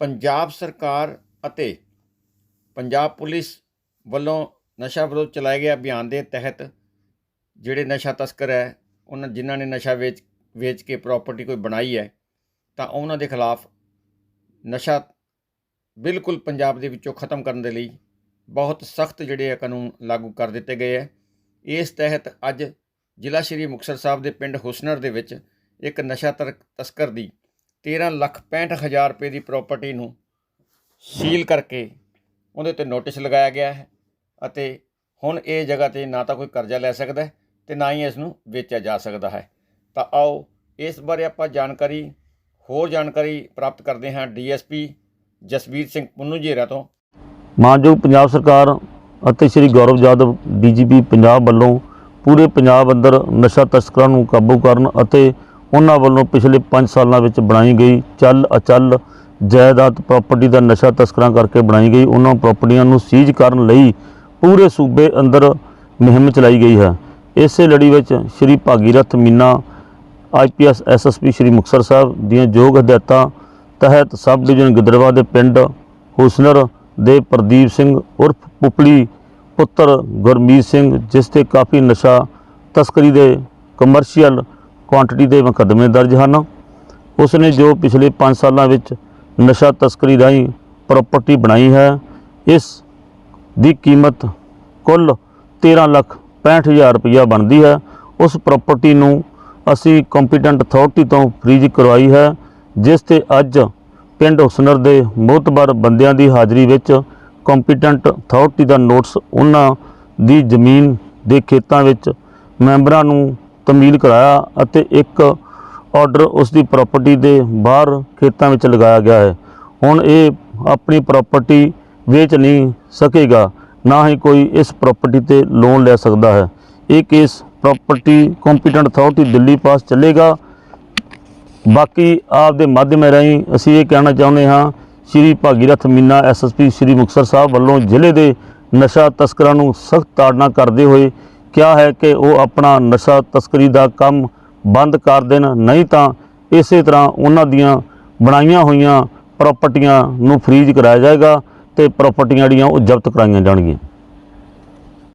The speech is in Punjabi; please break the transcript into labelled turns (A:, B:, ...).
A: ਪੰਜਾਬ ਸਰਕਾਰ ਅਤੇ ਪੰਜਾਬ ਪੁਲਿਸ ਵੱਲੋਂ ਨਸ਼ਾ ਵਿਰੋਧ ਚਲਾਏ ਗਏ ਅਭਿਆਨ ਦੇ ਤਹਿਤ ਜਿਹੜੇ ਨਸ਼ਾ ਤਸਕਰ ਹੈ, ਉਹਨਾਂ ਜਿਨ੍ਹਾਂ ਨੇ ਨਸ਼ਾ ਵੇਚ ਵੇਚ ਕੇ ਪ੍ਰਾਪਰਟੀ ਕੋਈ ਬਣਾਈ ਹੈ, ਤਾਂ ਉਹਨਾਂ ਦੇ ਖਿਲਾਫ ਨਸ਼ਾ ਬਿਲਕੁਲ ਪੰਜਾਬ ਦੇ ਵਿੱਚੋਂ ਖਤਮ ਕਰਨ ਦੇ ਲਈ ਬਹੁਤ ਸਖਤ ਜਿਹੜੇ ਆ ਕਾਨੂੰਨ ਲਾਗੂ ਕਰ ਦਿੱਤੇ ਗਏ ਹੈ। ਇਸ ਤਹਿਤ ਅੱਜ ਜ਼ਿਲ੍ਹਾ ਸ਼੍ਰੀ ਮੁਕਤਸਰ ਸਾਹਿਬ ਦੇ ਪਿੰਡ ਹੁਸਨਰ ਦੇ ਵਿੱਚ ਇੱਕ ਨਸ਼ਾ ਤਰ- ਤਸਕਰ ਦੀ 13 ਲੱਖ 65 ਹਜ਼ਾਰ ਰੁਪਏ ਦੀ ਪ੍ਰਾਪਰਟੀ ਨੂੰ ਸੀਲ ਕਰਕੇ ਉਹਦੇ ਤੇ ਨੋਟਿਸ ਲਗਾਇਆ ਗਿਆ ਹੈ ਅਤੇ ਹੁਣ ਇਹ ਜਗ੍ਹਾ ਤੇ ਨਾ ਤਾਂ ਕੋਈ ਕਰਜ਼ਾ ਲੈ ਸਕਦਾ ਹੈ ਤੇ ਨਾ ਹੀ ਇਸ ਨੂੰ ਵੇਚਿਆ ਜਾ ਸਕਦਾ ਹੈ। ਤਾਂ ਆਓ ਇਸ ਬਾਰੇ ਆਪਾਂ ਜਾਣਕਾਰੀ, ਹੋਰ ਜਾਣਕਾਰੀ ਪ੍ਰਾਪਤ ਕਰਦੇ ਹਾਂ ਡੀਐਸਪੀ ਜਸਵੀਰ ਸਿੰਘ ਪੁੰਨੂ ਜੇਰਾ ਤੋਂ।
B: ਮਾਨਯੋਗ ਪੰਜਾਬ ਸਰਕਾਰ ਅਤੇ ਸ੍ਰੀ ਗੌਰਵ ਜਾਦਵ ਡੀਜੀਪੀ ਪੰਜਾਬ ਵੱਲੋਂ ਪੂਰੇ ਪੰਜਾਬ ਅੰਦਰ ਨਸ਼ਾ ਤਸਕਰਾਂ ਨੂੰ ਕਾਬੂ ਕਰਨ ਅਤੇ ਉਹਨਾਂ ਵੱਲੋਂ ਪਿਛਲੇ 5 ਸਾਲਾਂ ਵਿੱਚ ਬਣਾਈ ਗਈ ਚੱਲ ਅਚੱਲ ਜਾਇਦਾਦ ਪ੍ਰਾਪਰਟੀ ਦਾ ਨਸ਼ਾ ਤਸਕਰਾਂ ਕਰਕੇ ਬਣਾਈ ਗਈ। ਉਹਨਾਂ ਪ੍ਰਾਪਰਟੀਆਂ ਨੂੰ ਸੀਜ਼ ਕਰਨ ਲਈ ਪੂਰੇ ਸੂਬੇ ਅੰਦਰ ਮੁਹਿੰਮ ਚਲਾਈ ਗਈ ਹੈ। ਇਸੇ ਲੜੀ ਵਿੱਚ ਸ੍ਰੀ ਭਾਗੀਰਥ ਮੀਨਾ ਆਈਪੀਐਸ ਐਸਐਸਪੀ ਸ੍ਰੀ ਮੁਕਤਸਰ ਸਾਹਿਬ ਦੀਆਂ ਯੋਗ ਹਦਾਇਤਾਂ ਤਹਿਤ ਸਬ ਡਿਵੀਜ਼ਨ ਗਿੱਦੜਵਾ ਦੇ ਪਿੰਡ ਹੁਸਨਰ ਦੇ ਪ੍ਰਦੀਪ ਸਿੰਘ ਉਰਫ ਪੁਪਲੀ, ਪੁੱਤਰ ਗੁਰਮੀਤ ਸਿੰਘ, ਜਿਸ ਤੇ ਕਾਫੀ ਨਸ਼ਾ ਤਸਕਰੀ ਦੇ ਕਮਰਸ਼ੀਅਲ ਕੁਆਂਟੀਟੀ ਦੇ ਮੁਕੱਦਮੇ ਦਰਜ ਹਨ। ਉਸ ਨੇ ਜੋ ਪਿਛਲੇ 5 ਸਾਲਾਂ ਵਿੱਚ ਨਸ਼ਾ ਤਸਕਰੀ ਰਾਹੀਂ ਪ੍ਰਾਪਰਟੀ ਬਣਾਈ ਹੈ, ਇਸ ਦੀ ਕੀਮਤ ਕੁੱਲ 13 ਲੱਖ 65 ਹਜ਼ਾਰ ਰੁਪਇਆ ਬਣਦੀ ਹੈ। ਉਸ ਪ੍ਰਾਪਰਟੀ ਨੂੰ ਅਸੀਂ ਕੰਪੀਟੈਂਟ ਅਥਾਰਟੀ ਤੋਂ ਫ੍ਰੀਜ ਕਰਵਾਈ ਹੈ, ਜਿਸ ਤੇ ਅੱਜ ਪਿੰਡ ਹੁਸਨਰ ਦੇ ਮੋਤਬਰ ਬੰਦਿਆਂ ਦੀ ਹਾਜ਼ਰੀ ਵਿੱਚ ਕੰਪੀਟੈਂਟ ਅਥਾਰਟੀ ਦਾ ਨੋਟਿਸ ਉਹਨਾਂ ਦੀ ਜ਼ਮੀਨ ਦੇ ਖੇਤਾਂ ਵਿੱਚ ਮੈਂਬਰਾਂ ਨੂੰ ਤਮੀਲ ਕਰਾਇਆ ਅਤੇ ਇੱਕ ਆਰਡਰ ਉਸ ਦੀ ਪ੍ਰਾਪਰਟੀ ਦੇ ਬਾਹਰ ਖੇਤਾਂ ਵਿੱਚ ਲਗਾਇਆ ਗਿਆ ਹੈ। ਹੁਣ ਇਹ ਆਪਣੀ ਪ੍ਰਾਪਰਟੀ ਵੇਚ ਨਹੀਂ ਸਕੇਗਾ, ਨਾ ਹੀ ਕੋਈ ਇਸ ਪ੍ਰਾਪਰਟੀ ਤੇ ਲੋਨ ਲੈ ਸਕਦਾ ਹੈ। ਇਹ case property competent authority Delhi ਪਾਸ ਚੱਲੇਗਾ। ਬਾਕੀ ਆਪ ਦੇ ਮਾਧਿਅਮ ਰਾਹੀਂ ਅਸੀਂ ਇਹ ਕਹਿਣਾ ਚਾਹੁੰਦੇ ਹਾਂ, ਸ਼੍ਰੀ ਭਾਗੀਰਥ ਮੀਨਾ ਐਸਐਸਪੀ ਸ਼੍ਰੀ ਮੁਕਤਸਰ ਸਾਹਿਬ ਵੱਲੋਂ ਜ਼ਿਲ੍ਹੇ ਦੇ ਨਸ਼ਾ ਤਸਕਰਾਂ ਨੂੰ ਸਖਤ ਤਾੜਨਾ ਕਰਦੇ ਹੋਏ ਕਿਹਾ ਹੈ ਕਿ ਉਹ ਆਪਣਾ ਨਸ਼ਾ ਤਸਕਰੀ ਦਾ ਕੰਮ ਬੰਦ ਕਰ ਦੇਣ, ਨਹੀਂ ਤਾਂ ਇਸੇ ਤਰ੍ਹਾਂ ਉਹਨਾਂ ਦੀਆਂ ਬਣਾਈਆਂ ਹੋਈਆਂ ਪ੍ਰਾਪਰਟੀਆਂ ਨੂੰ ਫ੍ਰੀਜ਼ ਕਰਾਇਆ ਜਾਏਗਾ ਤੇ ਪ੍ਰਾਪਰਟੀਆਂ ਜਿਹੜੀਆਂ ਉਹ ਜ਼ਬਤ ਕਰਾਈਆਂ ਜਾਣਗੀਆਂ।